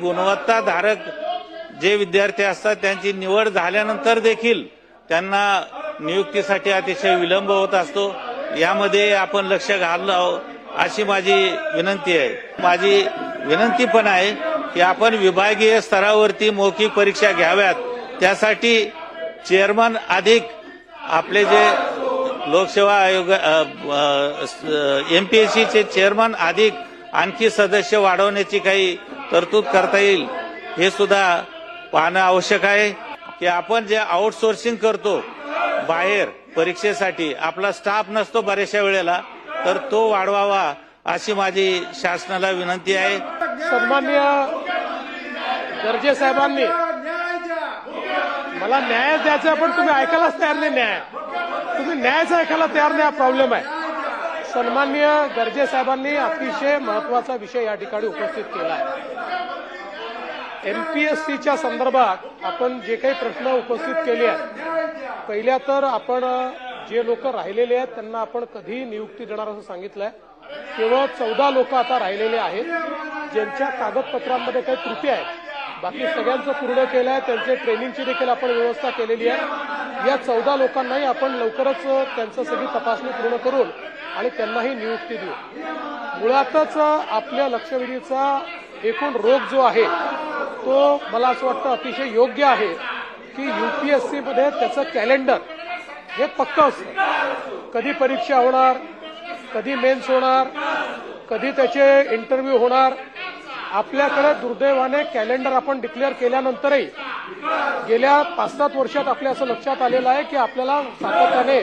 गुणवत्ताधारक जे विद्यार्थी असतात त्यांची निवड झाल्यानंतर देखील त्यांना नियुक्तीसाठी अतिशय विलंब होत असतो. यामध्ये आपण लक्ष घालावं अशी माझी विनंती आहे. माझी विनंती पण आहे की आपण विभागीय स्तरावरती मौखिक परीक्षा घ्याव्यात. त्यासाठी चेअरमन अधिक आपले जे लोकसेवा आयोग एमपीएससीचे चेअरमन अधिक आणखी सदस्य वाढवण्याची काही तरतूद करता येईल. हे सुद्धा पाहणं आवश्यक आहे की आपण जे आउटसोर्सिंग करतो बाहेर परीक्षेसाठी आपला स्टाफ नसतो बऱ्याचशा वेळेला तर तो वाढवावा अशी माझी शासनाला विनंती आहे. सन्मान्य गर्जे साहेबांनी मला न्याय द्यायचा पण तुम्ही ऐकायलाच तयार नाही न्याय. तुम्ही न्यायच ऐकायला तयार नाही हा प्रॉब्लेम आहे. सन्मान्य गर्जे साहेबांनी अतिशय महत्त्वाचा विषय या ठिकाणी उपस्थित केला आहे. एमपीएससीच्या संदर्भात आपण जे काही प्रश्न उपस्थित केले आहेत पहिल्या तर आपण जे लोक राहिलेले आहेत त्यांना आपण कधी नियुक्ती देणार असं सांगितलंय. केवळ चौदा लोक आता राहिलेले आहेत ज्यांच्या कागदपत्रांमध्ये काही त्रुटी आहेत. बाकी सगळ्यांचं पूर्ण केलं आहे त्यांचे ट्रेनिंगची देखील आपण व्यवस्था केलेली आहे. या चौदा लोकांनाही आपण लवकरच त्यांचं सगळी तपासणी पूर्ण करून आणि त्यांनाही नियुक्ती देऊ. मुळातच आपल्या लक्षवेधीचा एकूण रोग जो आहे तो मला असं वाटतं अतिशय योग्य आहे की युपीएससी मध्ये त्याचं कॅलेंडर हे पक्क असतं. कधी परीक्षा होणार कधी मेन्स होणार कधी त्याचे इंटरव्ह्यू होणार. आपल्याकडे दुर्दैवाने कॅलेंडर आपण डिक्लेअर केल्यानंतरही गेल्या पाच सात वर्षात आपल्या असं लक्षात आलेलं आहे की आपल्याला सातत्याने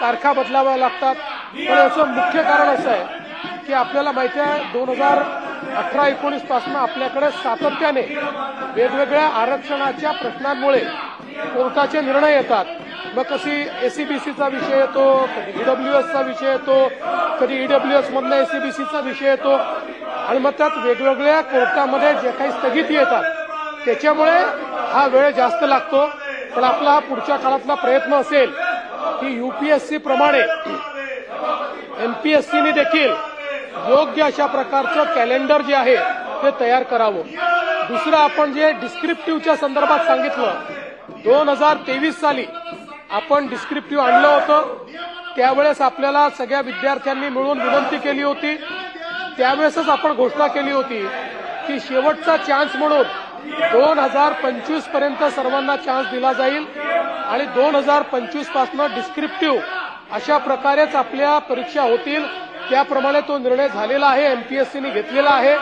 तारखा बदलाव्या लागतात. पण याचं मुख्य कारण असं आहे की आपल्याला माहिती आहे दोन हजार अठरा एकोणीसपासून आपल्याकडे सातत्याने वेगवेगळ्या आरक्षणाच्या प्रश्नांमुळे कोर्टाचे निर्णय येतात. मग कशी एसीबीसीचा विषय येतो कधी ईडब्ल्यूएसचा विषय येतो कधी ईडब्ल्यूएस मधल्या एसीबीसीचा विषय येतो. आणि मग त्यात वेगवेगळ्या कोर्टामध्ये जे काही स्थगिती येतात त्याच्यामुळे हा वेळ जास्त लागतो. पण आपला हा पुढच्या काळातला प्रयत्न असेल की युपीएससी प्रमाणे एमपीएससीने देखील योग्य अशा प्रकारचं कॅलेंडर जे आहे ते तयार करावं. दुसरं आपण जे डिस्क्रिप्टिव्हच्या संदर्भात सांगितलं दोन हजार तेवीस साली आपण डिस्क्रिप्टिव्ह आणलं होतं. त्यावेळेस आपल्याला सगळ्या विद्यार्थ्यांनी मिळून विनंती केली होती. त्यावेळेसच आपण घोषणा केली होती की शेवटचा चान्स म्हणून दोन हजार पंचवीसपर्यंत सर्वांना चान्स दिला जाईल. आणि दोन हजार पंचवीसपासून डिस्क्रिप्टिव्ह अशा प्रकारेच आपल्या परीक्षा होतील. त्याप्रमाणे तो निर्णय झालेला आहे. एमपीएससीने घेतलेला आहे.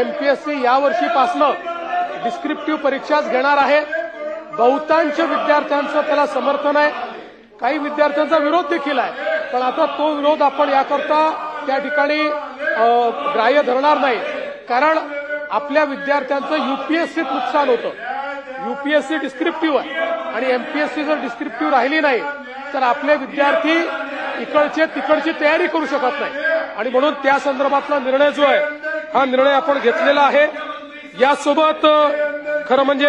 एमपीएससी यावर्षीपासनं डिस्क्रिप्टिव्ह परीक्षाच घेणार आहे. बहुतांश विद्यार्थ्यांचं त्याला समर्थन आहे. काही विद्यार्थ्यांचा विरोध देखील आहे. पण आता तो विरोध आपण याकरता त्या ठिकाणी ग्राह्य धरणार नाही. कारण आपल्या विद्यार्थ्यांचं युपीएससीत नुकसान होतं. युपीएससी डिस्क्रिप्टिव्ह आहे. आणि एमपीएससी जर डिस्क्रिप्टिव्ह राहिली नाही तर आपले विद्यार्थी इकडचे तिकडची तयारी करू शकत नाही. आणि म्हणून त्या संदर्भातला निर्णय जो आहे हा निर्णय आपण घेतलेला आहे. यासोबत खरं म्हणजे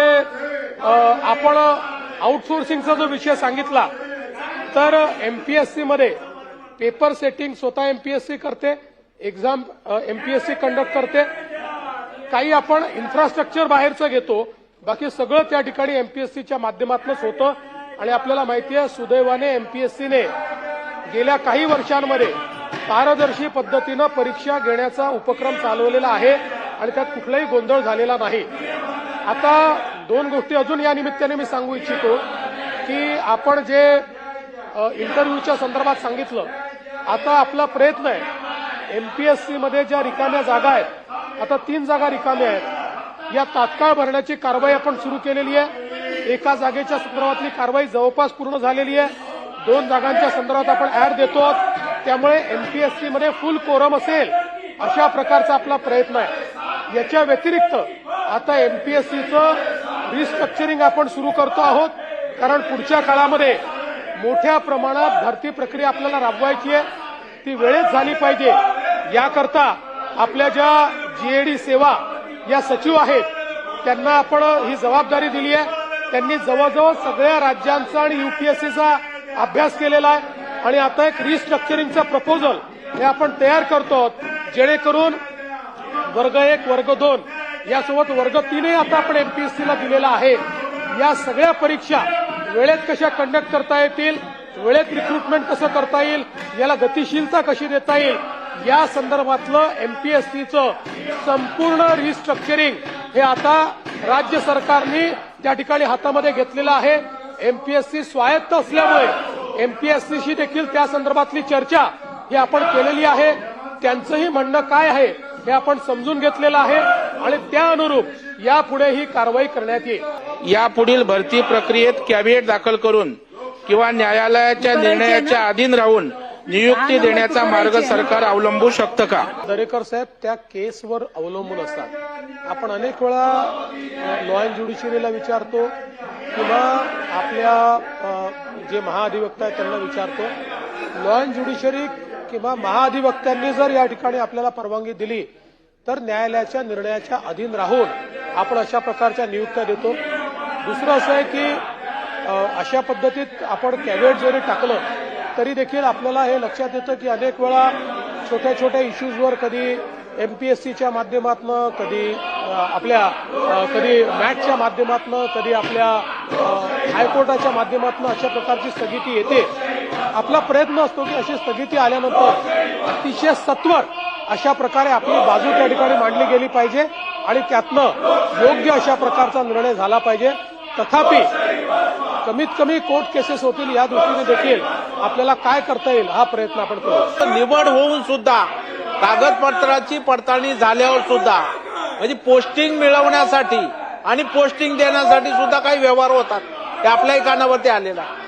आपण आउटसोर्सिंगचा जो विषय सांगितला तर एमपीएससी मध्ये पेपर सेटिंग स्वतः एमपीएससी करते एक्झाम एमपीएससी कंडक्ट करते. काही आपण इन्फ्रास्ट्रक्चर बाहेरचं घेतो बाकी सगळं त्या ठिकाणी एमपीएससीच्या माध्यमातूनच होतं. आणि आपल्याला माहिती आहे सुदैवाने एमपीएससीने गेल्या काही वर्षांमध्ये पारदर्शी पद्धतीनं परीक्षा घेण्याचा उपक्रम चालवलेला आहे आणि त्यात कुठलाही गोंधळ झालेला नाही. आता दोन गोष्टी अजून या निमित्ताने मी सांगू इच्छितो की आपण जे इंटरव्ह्यूच्या संदर्भात सांगितलं आता आपला प्रयत्न आहे एमपीएससीमध्ये ज्या रिकाम्या जागा आहेत आता तीन जागा रिकाम्या आहेत या तात्काळ भरण्याची कारवाई आपण सुरू केलेली आहे. एका जागेच्या संदर्भातली कारवाई जवळपास पूर्ण झालेली आहे. दोन जागांच्या संदर्भात आपण ऍड देतो. त्यामुळे एमपीएससी मध्ये फुल कोरम असेल अशा प्रकारचा आपला प्रयत्न आहे. याच्या व्यतिरिक्त आता एमपीएससीचं रिस्ट्रक्चरिंग आपण सुरू करतो आहोत. कारण पुढच्या काळामध्ये मोठ्या प्रमाणात भरती प्रक्रिया आपल्याला राबवायची आहे. ती वेळेत झाली पाहिजे. याकरता आपल्या ज्या जीएडी सेवा या सचिव आहेत त्यांना आपण ही जबाबदारी दिली आहे. त्यांनी जवळजवळ सगळ्या राज्यांचा आणि युपीएससीचा अभ्यास केलेला आहे. आणि आता एक रिस्ट्रक्चरिंगचं प्रपोजल हे आपण तयार करतो जेणेकरून वर्ग एक वर्ग दोन यासोबत वर्ग तीनही आता आपण एमपीएससीला दिलेला आहे. या सगळ्या परीक्षा वेळेत कशा कंडक्ट करता येतील वेळेत रिक्रुटमेंट कसं करता येईल याला गतिशीलता कशी देता येईल या संदर्भातलं एमपीएससीचं संपूर्ण रिस्ट्रक्चरिंग हे आता राज्य सरकारने त्या ठिकाणी हातामध्ये घेतलेलं आहे. एमपीएससी स्वायत्त असल्यामुळे एमपीएससीशी देखील त्या संदर्भातली चर्चा ही आपण केलेली आहे. त्यांचंही म्हणणं काय आहे हे आपण समजून घेतलेलं आहे आणि त्या अनुरूप यापुढे ही कारवाई करण्यात येईल. यापुढील भरती प्रक्रियेत कॅबिनेट दाखल करून किंवा न्यायालयाच्या निर्णयाच्या अधीन राहून नियुक्ती देण्याचा मार्ग सरकार अवलंबू शकतं का? दरेकर साहेब त्या केसवर अवलंबून असतात. आपण अनेक वेळा लॉ अँड ज्युडिशरीला विचारतो किंवा आपल्या जे महाधिवक्ता आहेत त्यांना विचारतो. लॉ अँड ज्युडिशरी किंवा महाधिवक्त्यांनी जर या ठिकाणी आपल्याला परवानगी दिली तर न्यायालयाच्या निर्णयाच्या अधीन राहून आपण अशा प्रकारच्या नियुक्त्या देतो. दुसरं असं आहे की अ, अशा पद्धतीत आपण कॅबिनेट जरी टाकलं तरी देखील आपल्याला हे लक्षात येतं की अनेक वेळा छोट्या छोट्या इश्यूजवर कधी एमपीएससीच्या माध्यमातनं कधी आपल्या कधी मॅटच्या माध्यमातनं कधी आपल्या हायकोर्टाच्या माध्यमातनं अशा प्रकारची स्थगिती येते. आपला प्रयत्न असतो की अशी स्थगिती आल्यानंतर अतिशय सत्वर अशा प्रकारे आपली बाजू त्या ठिकाणी मांडली गेली पाहिजे आणि त्यातनं योग्य अशा प्रकारचा निर्णय झाला पाहिजे. तथापि कमीत कमी कोर्ट केसेस होतील या दृष्टीने देखील आपल्याला काय करता येईल हा प्रयत्न आपण करू निवड होऊन सुद्धा कागदपत्राची पडताळणी झाल्यावर सुद्धा म्हणजे पोस्टिंग मिळवण्यासाठी आणि पोस्टिंग देण्यासाठी सुद्धा काही व्यवहार होतात ते आपल्याही कानावरती आलेला आहे.